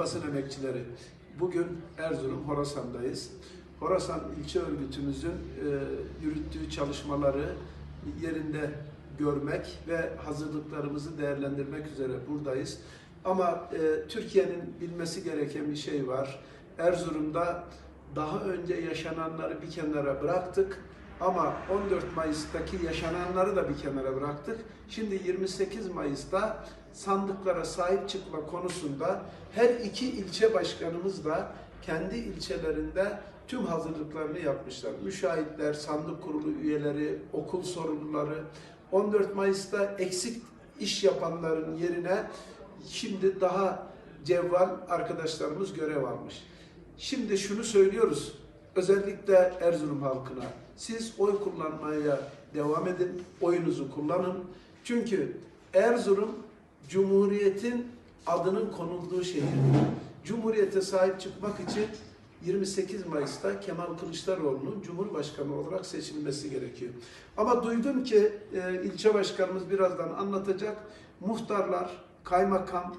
Basın emekçileri, bugün Erzurum Horasan'dayız. Horasan ilçe örgütümüzün e, yürüttüğü çalışmaları yerinde görmek ve hazırlıklarımızı değerlendirmek üzere buradayız. Ama e, Türkiye'nin bilmesi gereken bir şey var. Erzurum'da daha önce yaşananları bir kenara bıraktık ama 14 Mayıs'taki yaşananları da bir kenara bıraktık. Şimdi 28 Mayıs'ta sandıklara sahip çıkma konusunda her iki ilçe başkanımız da kendi ilçelerinde tüm hazırlıklarını yapmışlar. Müşahitler, sandık kurulu üyeleri, okul sorumluları 14 Mayıs'ta eksik iş yapanların yerine şimdi daha cevval arkadaşlarımız görev almış. Şimdi şunu söylüyoruz. Özellikle Erzurum halkına. Siz oy kullanmaya devam edin. Oyunuzu kullanın. Çünkü Erzurum Cumhuriyet'in adının konulduğu şehir. Cumhuriyete sahip çıkmak için 28 Mayıs'ta Kemal Kılıçdaroğlu'nun Cumhurbaşkanı olarak seçilmesi gerekiyor. Ama duydum ki e, ilçe başkanımız birazdan anlatacak. Muhtarlar, kaymakam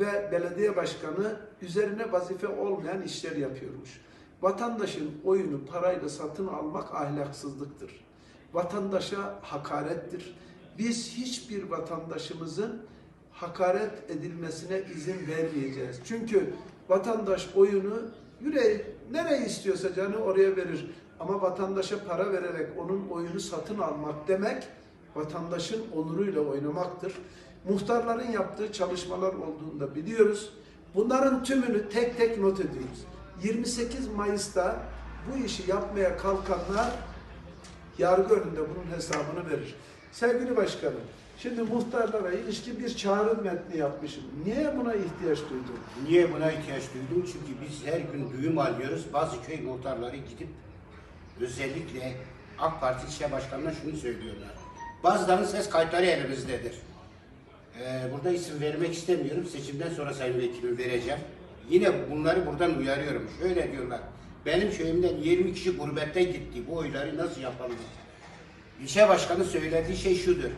ve belediye başkanı üzerine vazife olmayan işler yapıyormuş. Vatandaşın oyunu parayla satın almak ahlaksızlıktır. Vatandaşa hakarettir. Biz hiçbir vatandaşımızın hakaret edilmesine izin vermeyeceğiz. Çünkü vatandaş oyunu yüreği nereye istiyorsa canı oraya verir. Ama vatandaşa para vererek onun oyunu satın almak demek vatandaşın onuruyla oynamaktır. Muhtarların yaptığı çalışmalar olduğunu da biliyoruz. Bunların tümünü tek tek not ediyoruz. 28 Mayıs'ta bu işi yapmaya kalkanlar yargı önünde bunun hesabını verir. Sevgili başkanım, şimdi muhtarlara ilişkin bir çağrı metni yapmışım. Niye buna ihtiyaç duydun? Niye buna ihtiyaç duydum? Çünkü biz her gün duyum alıyoruz. Bazı köy muhtarları gidip özellikle AK Parti ilçe başkanına şunu söylüyorlar. Bazılarının ses kayıtları elimizdedir. Ee, burada isim vermek istemiyorum. Seçimden sonra sayın vekilim vereceğim. Yine bunları buradan uyarıyorum. Şöyle diyorlar. Benim köyümden 20 kişi gurbette gitti. Bu oyları nasıl yapalım? İlçe başkanı söylediği şey şudur.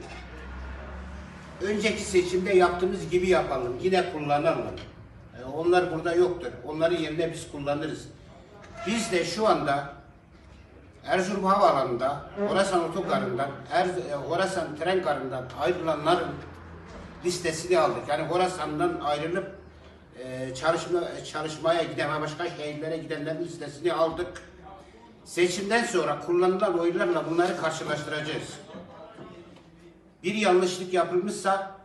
Önceki seçimde yaptığımız gibi yapalım. Yine kullanalım. E, onlar burada yoktur. Onların yerine biz kullanırız. Biz de şu anda Erzurum Havaalanı'nda, Horasan Otogarı'ndan, Erz- e, Horasan Tren Garı'ndan ayrılanların listesini aldık. Yani Horasan'dan ayrılıp e, çalışma çalışmaya giden ve başka şehirlere gidenlerin listesini aldık. Seçimden sonra kullanılan oylarla bunları karşılaştıracağız. Bir yanlışlık yapılmışsa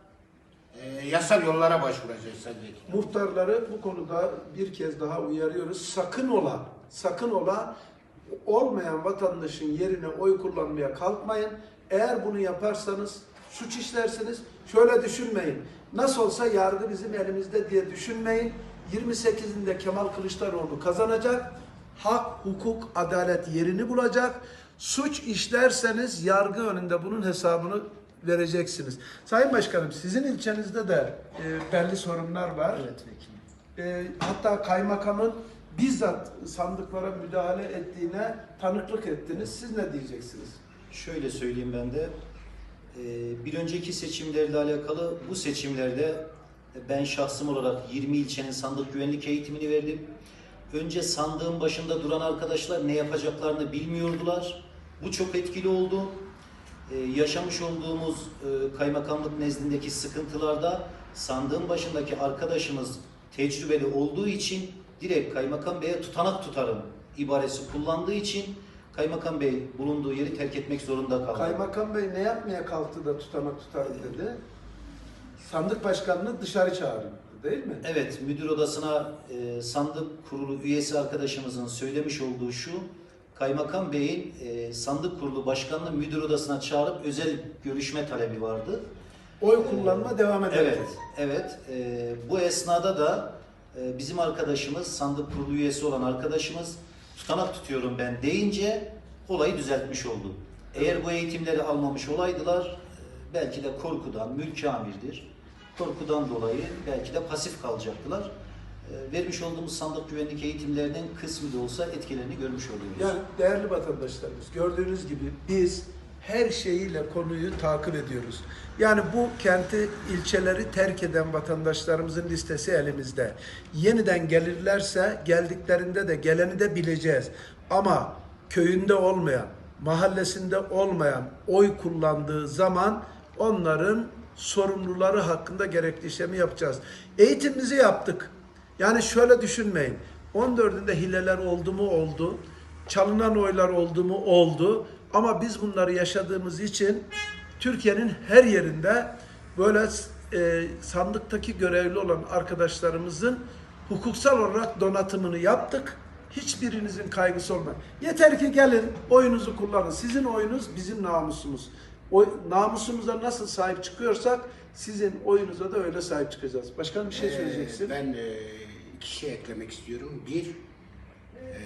e, yasal yollara başvuracağız Vekilim. Muhtarları bu konuda bir kez daha uyarıyoruz. Sakın ola, sakın ola olmayan vatandaşın yerine oy kullanmaya kalkmayın. Eğer bunu yaparsanız suç işlersiniz. Şöyle düşünmeyin. Nasıl olsa yargı bizim elimizde diye düşünmeyin. 28'inde Kemal Kılıçdaroğlu kazanacak. Hak, hukuk, adalet yerini bulacak. Suç işlerseniz yargı önünde bunun hesabını vereceksiniz. Sayın Başkanım sizin ilçenizde de e, belli sorunlar var. Evet vekilim. E, hatta kaymakamın bizzat sandıklara müdahale ettiğine tanıklık ettiniz. Siz ne diyeceksiniz? Şöyle söyleyeyim ben de. Ee, Bir önceki seçimlerle alakalı bu seçimlerde ben şahsım olarak 20 ilçenin sandık güvenlik eğitimini verdim. Önce sandığın başında duran arkadaşlar ne yapacaklarını bilmiyordular. Bu çok etkili oldu. Ee, Yaşamış olduğumuz e, kaymakamlık nezdindeki sıkıntılarda sandığın başındaki arkadaşımız tecrübeli olduğu için direkt kaymakam beye tutanak tutarım ibaresi kullandığı için kaymakam bey bulunduğu yeri terk etmek zorunda kaldı. Kaymakam Bey ne yapmaya kalktı da tutanak tutarım dedi. Sandık başkanını dışarı çağırdı değil mi? Evet, müdür odasına e, sandık kurulu üyesi arkadaşımızın söylemiş olduğu şu, Kaymakam Bey'in e, sandık kurulu başkanını müdür odasına çağırıp özel görüşme talebi vardı. Oy kullanma devam edecek. Evet, evet. E, bu esnada da e, bizim arkadaşımız, sandık kurulu üyesi olan arkadaşımız tutanak tutuyorum ben deyince olayı düzeltmiş oldu. Eğer bu eğitimleri almamış olaydılar, belki de korkudan, mülk amirdir, korkudan dolayı belki de pasif kalacaktılar. E, vermiş olduğumuz sandık güvenlik eğitimlerinin kısmı da olsa etkilerini görmüş oluyoruz. Yani değerli vatandaşlarımız gördüğünüz gibi biz her şeyiyle konuyu takip ediyoruz. Yani bu kenti, ilçeleri terk eden vatandaşlarımızın listesi elimizde. Yeniden gelirlerse geldiklerinde de geleni de bileceğiz. Ama köyünde olmayan, mahallesinde olmayan oy kullandığı zaman onların sorumluları hakkında gerekli işlemi yapacağız. Eğitimimizi yaptık. Yani şöyle düşünmeyin. 14'ünde hileler oldu mu oldu. Çalınan oylar oldu mu oldu. Ama biz bunları yaşadığımız için Türkiye'nin her yerinde böyle e, sandıktaki görevli olan arkadaşlarımızın hukuksal olarak donatımını yaptık. Hiçbirinizin kaygısı olmaz. Yeter ki gelin oyunuzu kullanın. Sizin oyunuz bizim namusumuz. O, namusumuza nasıl sahip çıkıyorsak sizin oyunuza da öyle sahip çıkacağız. Başkan bir şey Ee, söyleyeceksin. Ben e, iki şey eklemek istiyorum. Bir, e,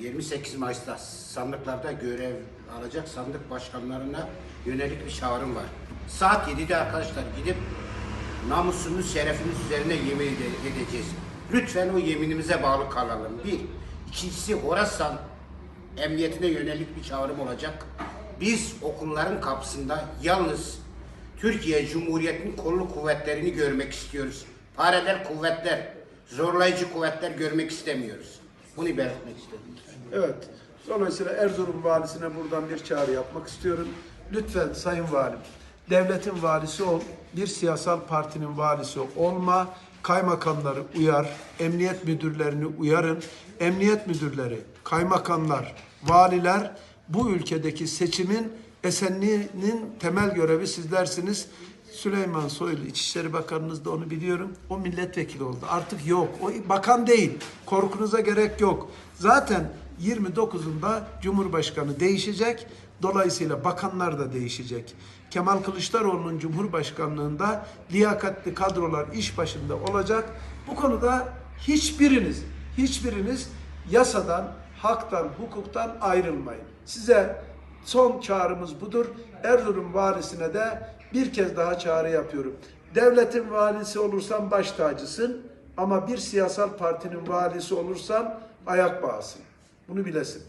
28 Mayıs'ta sandıklarda görev alacak sandık başkanlarına yönelik bir çağrım var. Saat 7'de arkadaşlar gidip namusumuz, şerefimiz üzerine yemin ede- edeceğiz. Lütfen o yeminimize bağlı kalalım. Bir. İkincisi Horasan emniyetine yönelik bir çağrım olacak. Biz okulların kapısında yalnız Türkiye Cumhuriyeti'nin kolluk kuvvetlerini görmek istiyoruz. Paralel kuvvetler, zorlayıcı kuvvetler görmek istemiyoruz. Bunu belirtmek istedim. Evet. Dolayısıyla Erzurum valisine buradan bir çağrı yapmak istiyorum. Lütfen Sayın Valim, devletin valisi ol, bir siyasal partinin valisi olma, kaymakamları uyar, emniyet müdürlerini uyarın. Emniyet müdürleri, kaymakamlar, valiler bu ülkedeki seçimin esenliğinin temel görevi sizlersiniz. Süleyman Soylu İçişleri Bakanınız da onu biliyorum. O milletvekili oldu. Artık yok. O bakan değil. Korkunuza gerek yok. Zaten 29'unda Cumhurbaşkanı değişecek. Dolayısıyla bakanlar da değişecek. Kemal Kılıçdaroğlu'nun Cumhurbaşkanlığında liyakatli kadrolar iş başında olacak. Bu konuda hiçbiriniz, hiçbiriniz yasadan, haktan, hukuktan ayrılmayın. Size son çağrımız budur. Erzurum valisine de bir kez daha çağrı yapıyorum. Devletin valisi olursan baş tacısın ama bir siyasal partinin valisi olursan ayak bağısın. Bunu bilesin.